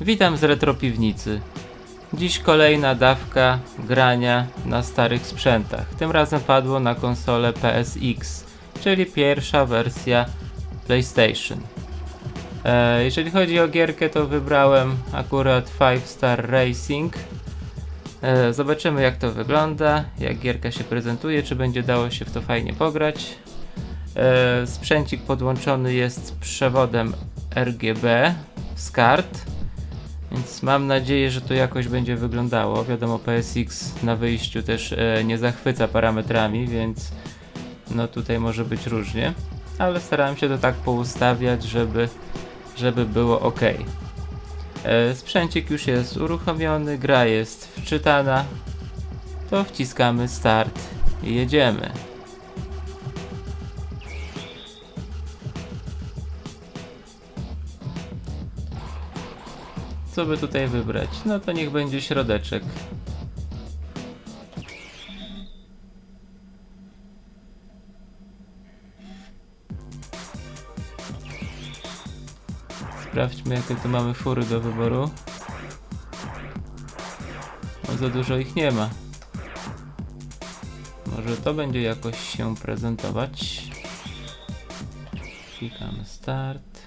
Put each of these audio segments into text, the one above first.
Witam z retropiwnicy. Dziś kolejna dawka grania na starych sprzętach. Tym razem padło na konsolę PSX, czyli pierwsza wersja PlayStation. E, jeżeli chodzi o gierkę, to wybrałem akurat 5 Star Racing. E, zobaczymy jak to wygląda, jak gierka się prezentuje, czy będzie dało się w to fajnie pograć. E, sprzęcik podłączony jest przewodem RGB z kart. Więc mam nadzieję, że to jakoś będzie wyglądało. Wiadomo, PSX na wyjściu też e, nie zachwyca parametrami, więc no tutaj może być różnie. Ale starałem się to tak poustawiać, żeby, żeby było ok. E, sprzęcik już jest uruchomiony, gra jest wczytana. To wciskamy start i jedziemy. Co by tutaj wybrać? No to niech będzie środeczek. Sprawdźmy jakie tu mamy fury do wyboru. No za dużo ich nie ma. Może to będzie jakoś się prezentować. Klikamy start.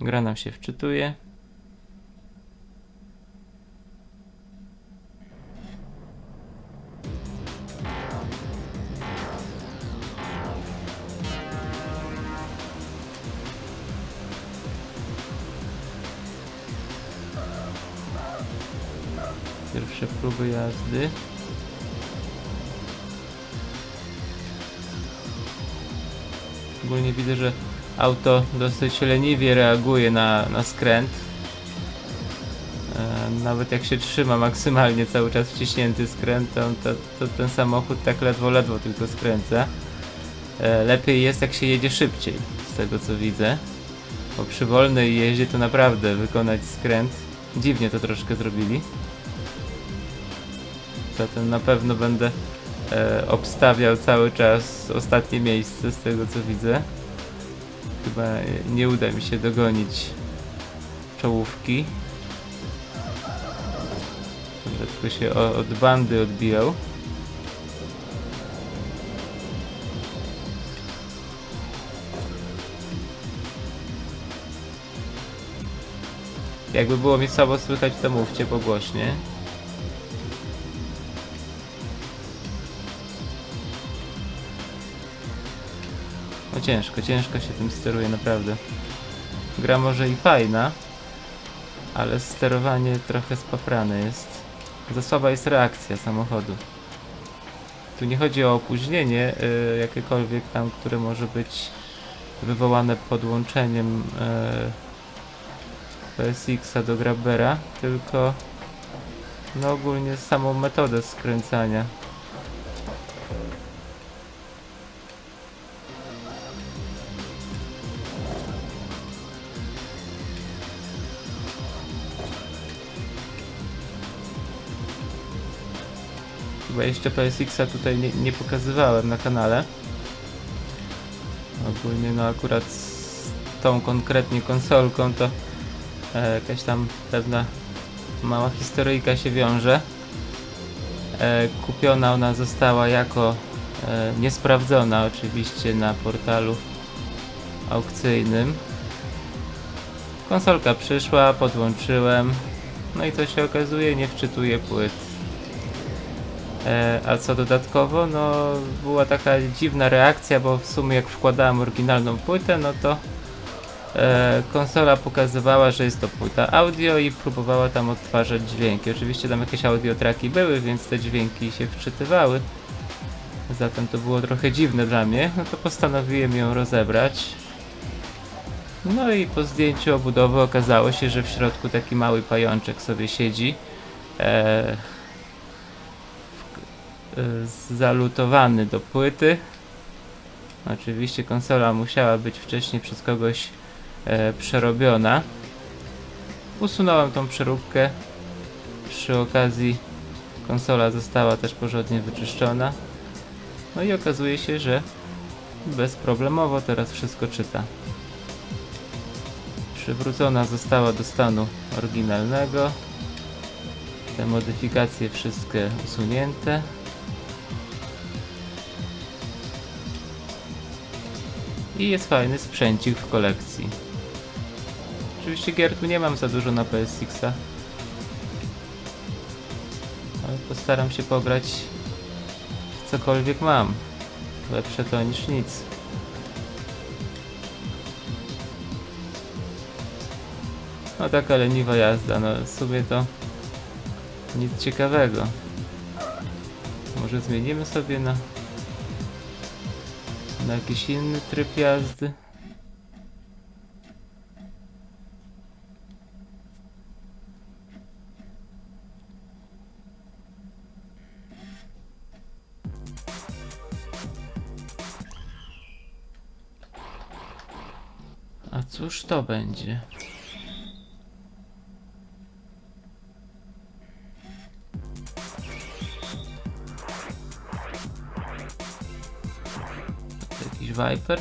Gra nam się wczytuje. Pierwsze próby jazdy. Ogólnie widzę, że auto dosyć leniwie reaguje na, na skręt. E, nawet jak się trzyma maksymalnie cały czas wciśnięty skrętem, to, to ten samochód tak ledwo, ledwo tylko skręca. E, lepiej jest jak się jedzie szybciej, z tego co widzę. Bo przy wolnej jeździe to naprawdę wykonać skręt. Dziwnie to troszkę zrobili. Zatem na pewno będę e, obstawiał cały czas ostatnie miejsce z tego co widzę. Chyba nie uda mi się dogonić czołówki. Będę tylko się od bandy odbijał. Jakby było mi słabo słychać, to mówcie pogłośnie. Ciężko, ciężko się tym steruje naprawdę. Gra może i fajna, ale sterowanie trochę spaprane jest. Za słaba jest reakcja samochodu. Tu nie chodzi o opóźnienie y, jakiekolwiek tam, które może być wywołane podłączeniem y, PSX-a do Grabbera, tylko no ogólnie samą metodę skręcania. Chyba jeszcze PSX-a tutaj nie, nie pokazywałem na kanale. Ogólnie no akurat z tą konkretnie konsolką to e, jakaś tam pewna mała historyjka się wiąże. E, kupiona ona została jako e, niesprawdzona oczywiście na portalu aukcyjnym. Konsolka przyszła, podłączyłem. No i co się okazuje, nie wczytuje płyt. E, a co dodatkowo, no była taka dziwna reakcja, bo w sumie jak wkładałem oryginalną płytę, no to e, konsola pokazywała, że jest to płyta audio i próbowała tam odtwarzać dźwięki. Oczywiście tam jakieś audiotraki były, więc te dźwięki się wczytywały. Zatem to było trochę dziwne dla mnie, no to postanowiłem ją rozebrać. No i po zdjęciu obudowy okazało się, że w środku taki mały pajączek sobie siedzi. E, zalutowany do płyty. Oczywiście konsola musiała być wcześniej przez kogoś e, przerobiona. Usunąłem tą przeróbkę. Przy okazji konsola została też porządnie wyczyszczona. No i okazuje się, że bezproblemowo teraz wszystko czyta. Przywrócona została do stanu oryginalnego. Te modyfikacje wszystkie usunięte. I jest fajny sprzęcik w kolekcji. Oczywiście gier tu nie mam za dużo na PSX-a. Ale postaram się pograć w cokolwiek mam. Lepsze to niż nic. No taka leniwa jazda, no w sumie to nic ciekawego. Może zmienimy sobie na na jakiś inny tryb jazdy. A cóż to będzie? Viper?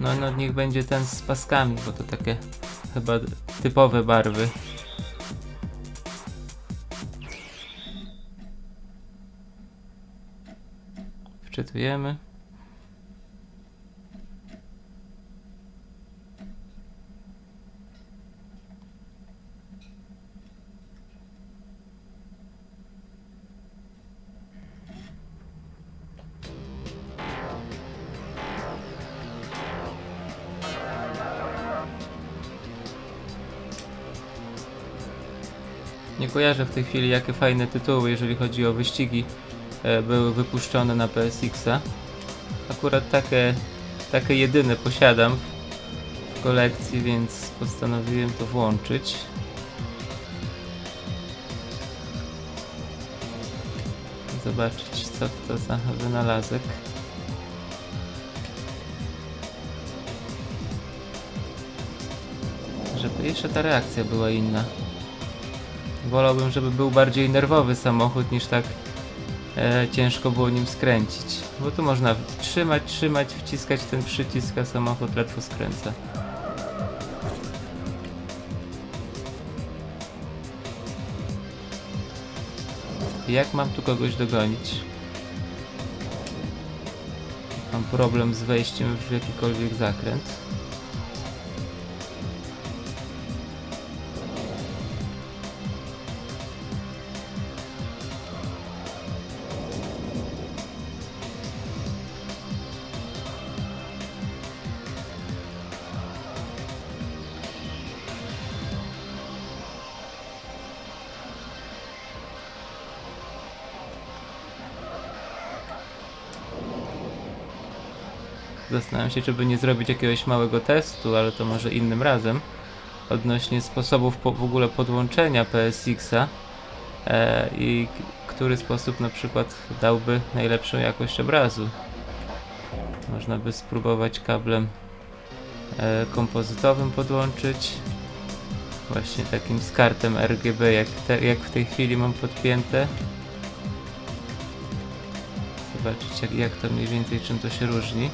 No, no niech będzie ten z paskami, bo to takie chyba typowe barwy. Wczytujemy. Kojarzę w tej chwili jakie fajne tytuły, jeżeli chodzi o wyścigi, e, były wypuszczone na PSX-a. Akurat takie, takie jedyne posiadam w kolekcji, więc postanowiłem to włączyć. Zobaczyć co to za wynalazek. Żeby jeszcze ta reakcja była inna. Wolałbym, żeby był bardziej nerwowy samochód niż tak e, ciężko było nim skręcić. Bo tu można trzymać, trzymać, wciskać ten przycisk, a samochód ledwo skręca. Jak mam tu kogoś dogonić? Mam problem z wejściem w jakikolwiek zakręt. Zastanawiam się, czy by nie zrobić jakiegoś małego testu, ale to może innym razem. Odnośnie sposobów po, w ogóle podłączenia PSX-a e, i który sposób na przykład dałby najlepszą jakość obrazu. Można by spróbować kablem e, kompozytowym podłączyć. Właśnie takim z kartem RGB, jak, te, jak w tej chwili mam podpięte. Zobaczyć, jak, jak to mniej więcej, czym to się różni.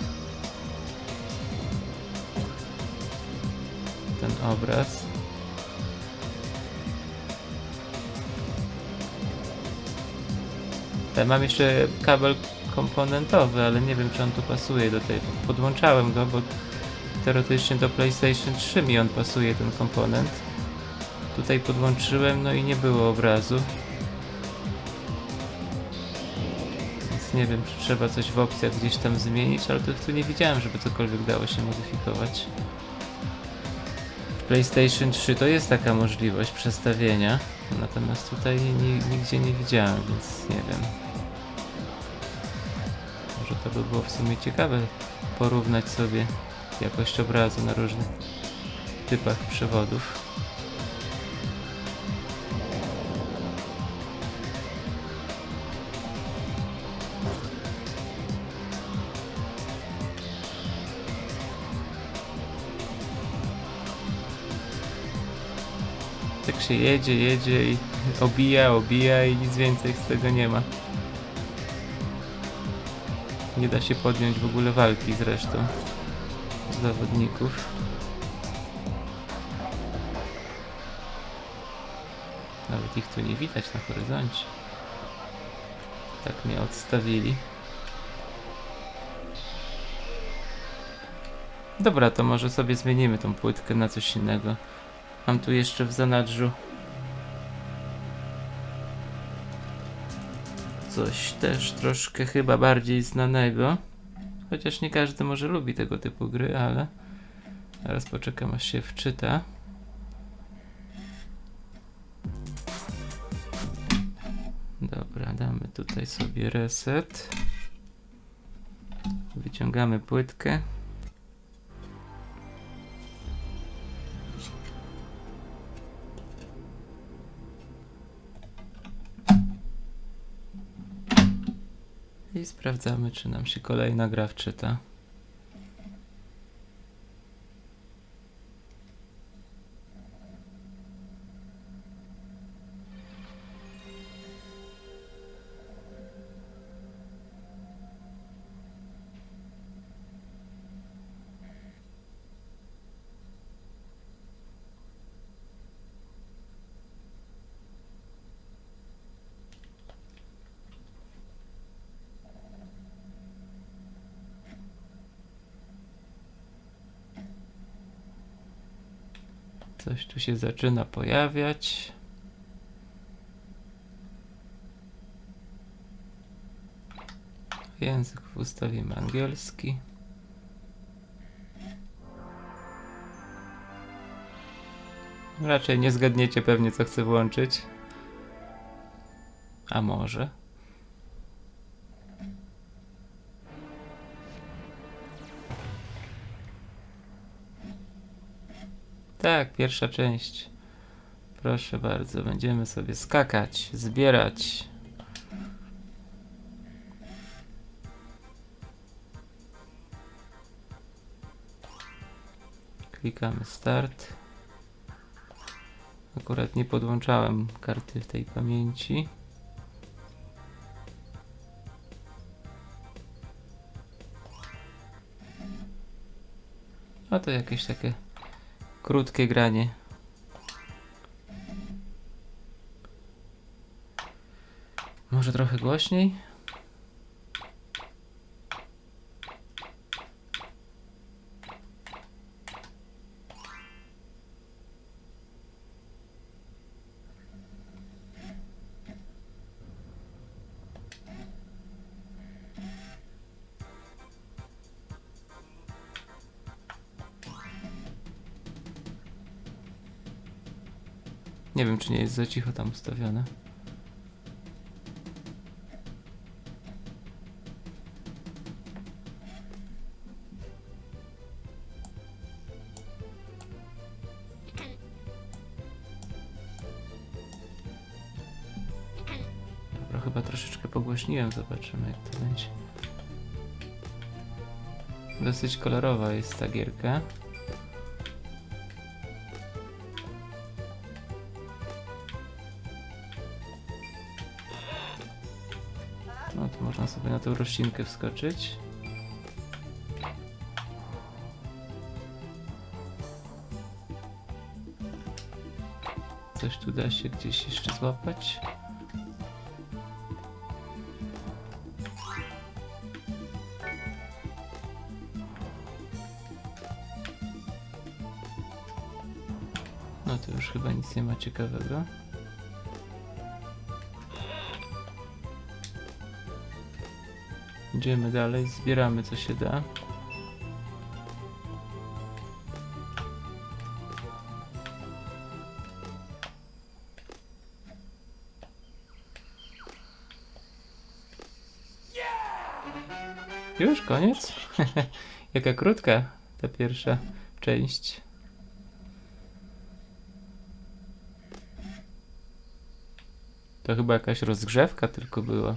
Obraz. Ja mam jeszcze kabel komponentowy, ale nie wiem czy on tu pasuje do tej. Podłączałem go, bo teoretycznie do PlayStation 3 mi on pasuje ten komponent. Tutaj podłączyłem, no i nie było obrazu. Więc nie wiem, czy trzeba coś w opcjach gdzieś tam zmienić, ale tu nie widziałem, żeby cokolwiek dało się modyfikować. PlayStation 3 to jest taka możliwość przestawienia, natomiast tutaj ni- nigdzie nie widziałem, więc nie wiem. Może to by było w sumie ciekawe porównać sobie jakość obrazu na różnych typach przewodów. Tak się jedzie, jedzie i obija, obija i nic więcej z tego nie ma. Nie da się podjąć w ogóle walki z resztą zawodników. Nawet ich tu nie widać na horyzoncie. Tak mnie odstawili. Dobra, to może sobie zmienimy tą płytkę na coś innego. Mam tu jeszcze w zanadrzu coś też troszkę chyba bardziej znanego. Chociaż nie każdy może lubi tego typu gry, ale teraz poczekam aż się wczyta. Dobra, damy tutaj sobie reset. Wyciągamy płytkę. Sprawdzamy, czy nam się kolejna gra wczyta. Coś tu się zaczyna pojawiać. Język ustawimy angielski. Raczej nie zgadniecie pewnie co chcę włączyć. A może? Pierwsza część. Proszę bardzo, będziemy sobie skakać, zbierać. Klikamy start. Akurat nie podłączałem karty tej pamięci. A to jakieś takie krótkie granie. Może trochę głośniej? Za cicho tam ustawione. Dobra, chyba troszeczkę pogłośniłem, zobaczymy jak to będzie. Dosyć kolorowa jest ta gierka. Tą roślinkę wskoczyć. Coś tu da się gdzieś jeszcze złapać. No to już chyba nic nie ma ciekawego. Idziemy dalej, zbieramy co się da. Już koniec? Jaka krótka ta pierwsza część. To chyba jakaś rozgrzewka tylko była.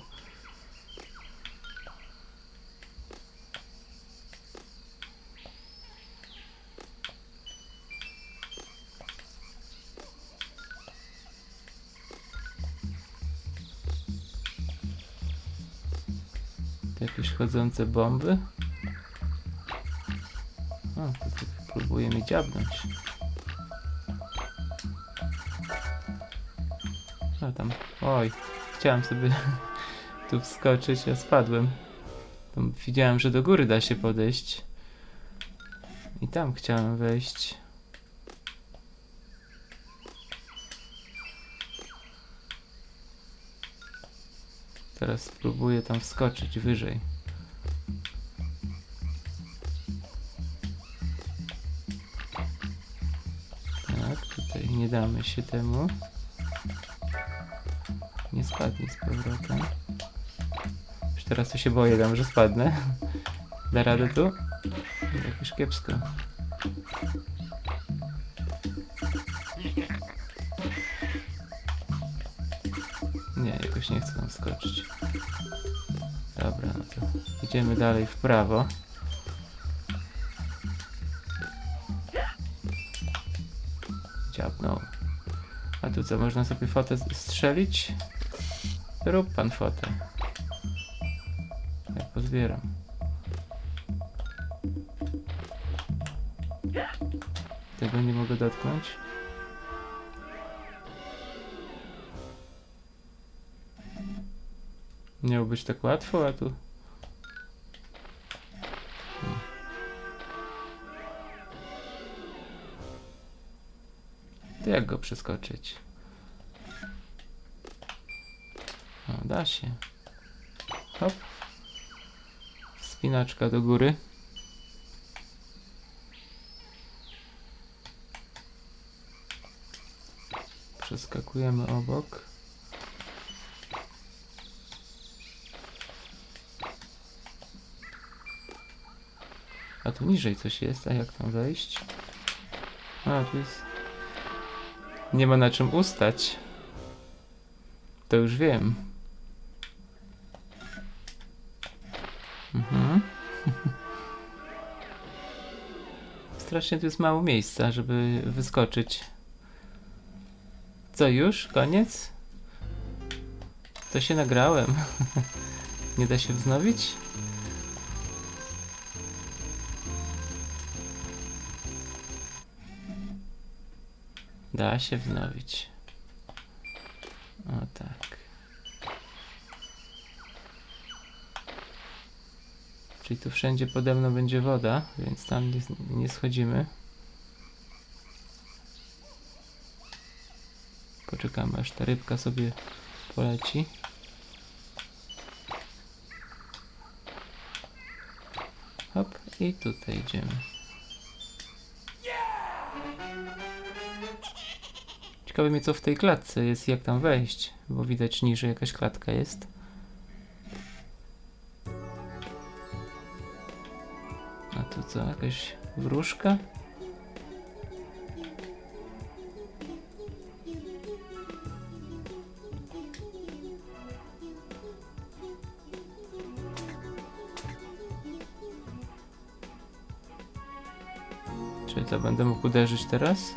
Tu jakieś chodzące bomby. O, to tak próbuje mnie dziabnąć. A tam, oj, chciałem sobie tu wskoczyć, a spadłem. Tam widziałem, że do góry da się podejść. I tam chciałem wejść. Teraz spróbuję tam wskoczyć wyżej. Nie damy się temu. Nie spadnij z powrotem. Już teraz to się boję, dam, że spadnę. Da radę tu? Jakoś kiepsko. Nie, jakoś nie chcę tam skoczyć. Dobra, no to idziemy dalej w prawo. Dziabnął. A tu co, można sobie fotę strzelić? Rób pan fotę. Ja pozbieram. Tego nie mogę dotknąć. Miało być tak łatwo, a tu... jak go przeskoczyć? O, da się. Hop. Spinaczka do góry. Przeskakujemy obok. A tu niżej coś jest, a jak tam wejść? A, tu jest... Nie ma na czym ustać. To już wiem. Mhm. Strasznie tu jest mało miejsca, żeby wyskoczyć. Co już? Koniec? To się nagrałem. Nie da się wznowić? Da się wznowić. O tak. Czyli tu wszędzie pode mną będzie woda, więc tam nie, nie schodzimy. Poczekamy aż ta rybka sobie poleci. Hop i tutaj idziemy. Ciekawe mnie co w tej klatce jest, jak tam wejść, bo widać niżej jakaś klatka jest. A tu co, jakaś wróżka? Czy to będę mógł uderzyć teraz?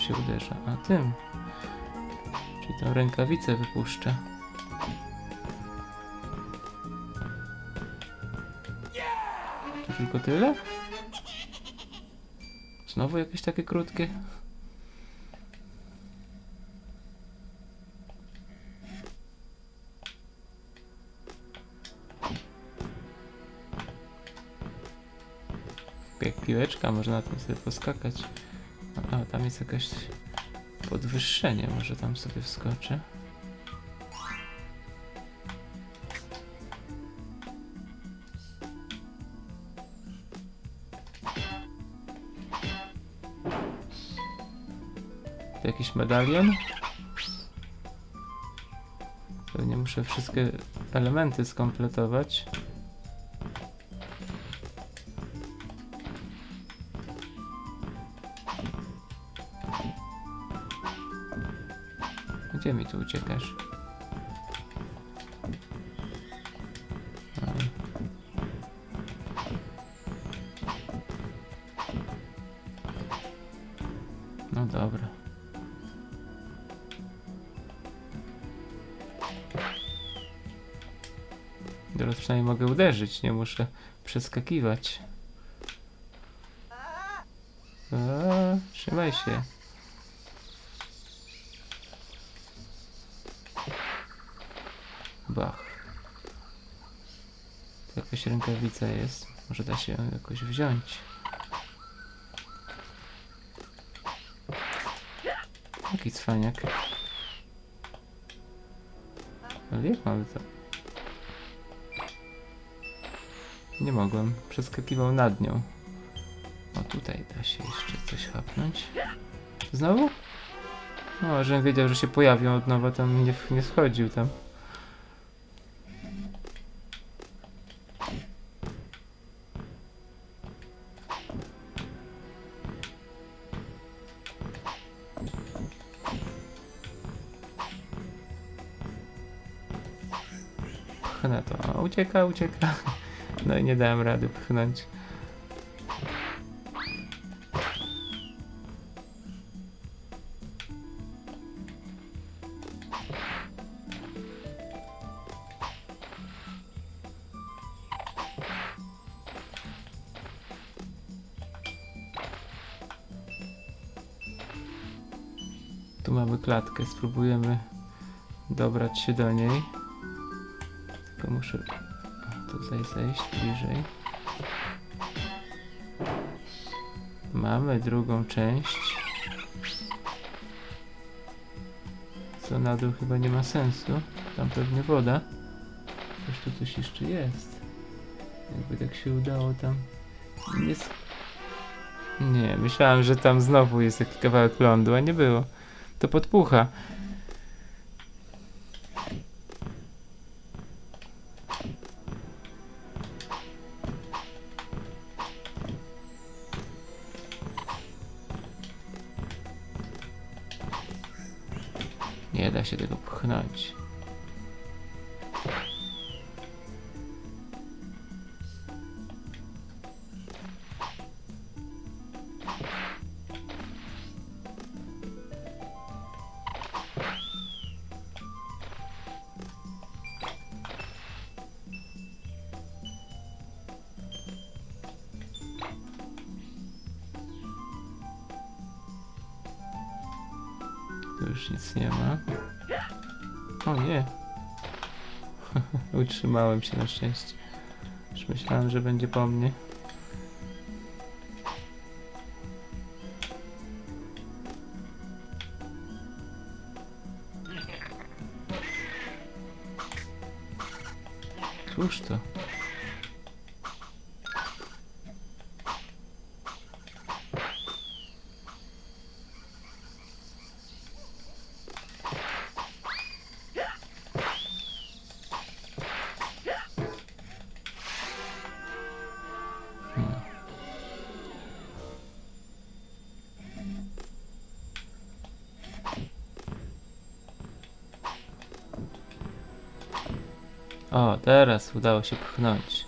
Się uderza? A tym. Czyli tą rękawicę wypuszcza. To tylko tyle? Znowu jakieś takie krótkie? Jak piłeczka, można na tym sobie poskakać. A, tam jest jakaś podwyższenie, może tam sobie wskoczę. To jakiś medalion? Pewnie muszę wszystkie elementy skompletować. Gdzie mi tu uciekasz? No dobra. Teraz przynajmniej mogę uderzyć, nie muszę przeskakiwać. A, trzymaj się. Rękawica jest. Może da się ją jakoś wziąć. Jaki cwaniak. Ale jak mamy to? Nie mogłem. Przeskakiwał nad nią. O, tutaj da się jeszcze coś chapnąć. Znowu? No, żebym wiedział, że się pojawią od nowa, tam nie, nie schodził tam. Ucieka, ucieka. No i nie dałem rady pchnąć. Tu mamy klatkę, spróbujemy dobrać się do niej. Tylko muszę tutaj zejść bliżej. Mamy drugą część. Co na dół chyba nie ma sensu. Tam pewnie woda. Coś tu coś jeszcze jest. Jakby tak się udało tam. Nie, nie myślałem, że tam znowu jest taki kawałek lądu, a nie było. To podpucha. Już nic nie ma. O nie. Utrzymałem się na szczęście. Już myślałem, że będzie po mnie. O, teraz udało się pchnąć.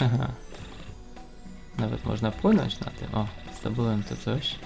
Nawet można płynąć na tym. O, zdobyłem to coś.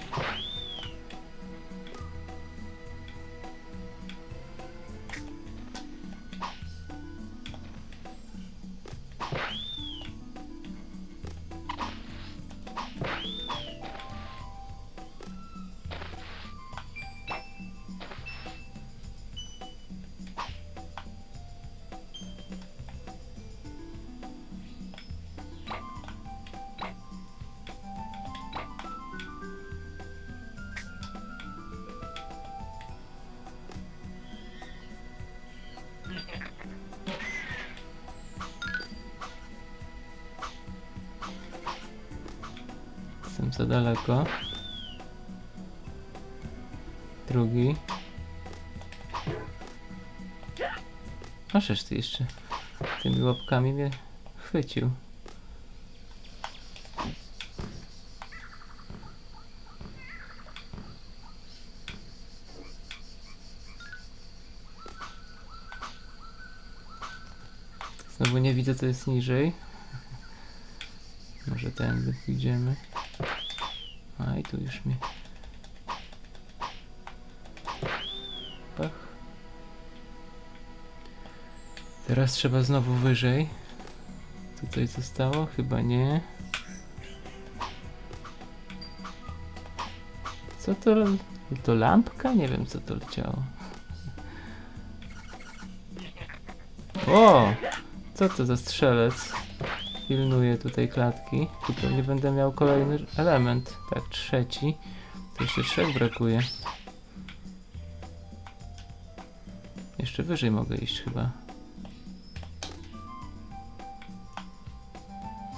Za daleko. Drugi. Przecież ty jeszcze tymi łapkami mnie chwycił. Znowu nie widzę co jest niżej. Może tędy pójdziemy. A i tu już mnie. Pach. Teraz trzeba znowu wyżej. Tutaj zostało? Chyba nie. Co to? To lampka? Nie wiem co to leciało. O! Co to za strzelec? Pilnuje tutaj klatki. Tu pewnie będę miał kolejny element. Tak, trzeci. To jeszcze trzech brakuje. Jeszcze wyżej mogę iść chyba.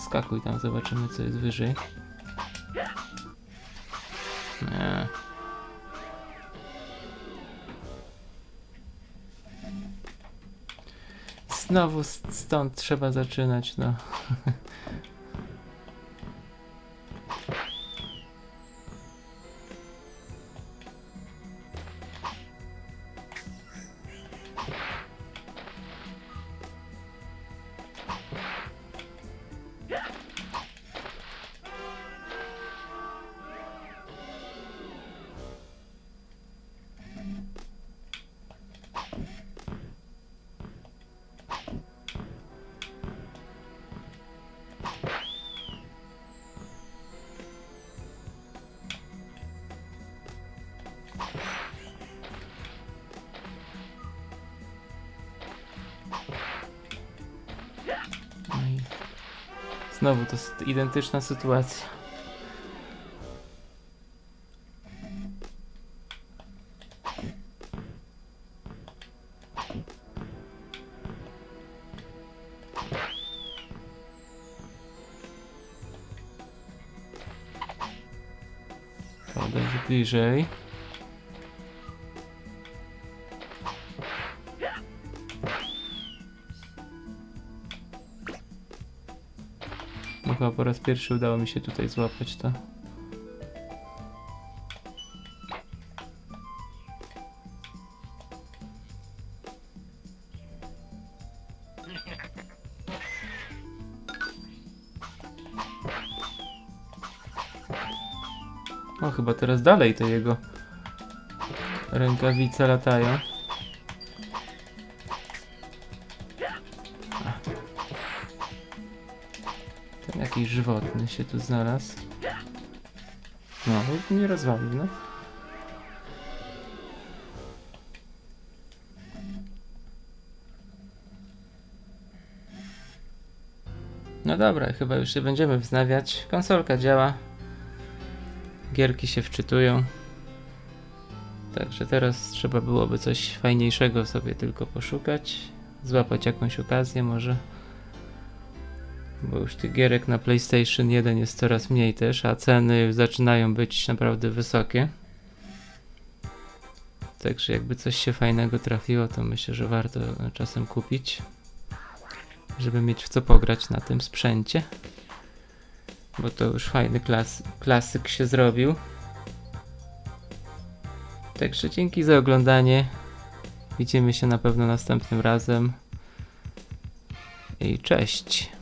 Skakuj tam, zobaczymy co jest wyżej. Znowu stąd trzeba zaczynać. No znowu to jest identyczna sytuacja. Bliżej. Chyba po raz pierwszy udało mi się tutaj złapać to. O, chyba teraz dalej te jego rękawice latają. Jakiś żywotny się tu znalazł. No, nie rozwalił, no. No dobra, chyba już się będziemy wznawiać. Konsolka działa. Gierki się wczytują. Także teraz trzeba byłoby coś fajniejszego sobie tylko poszukać. Złapać jakąś okazję może. Bo już tych gierek na PlayStation 1 jest coraz mniej też, a ceny zaczynają być naprawdę wysokie. Także jakby coś się fajnego trafiło, to myślę, że warto czasem kupić. Żeby mieć w co pograć na tym sprzęcie. Bo to już fajny klas klasyk się zrobił. Także dzięki za oglądanie. Widzimy się na pewno następnym razem. I cześć.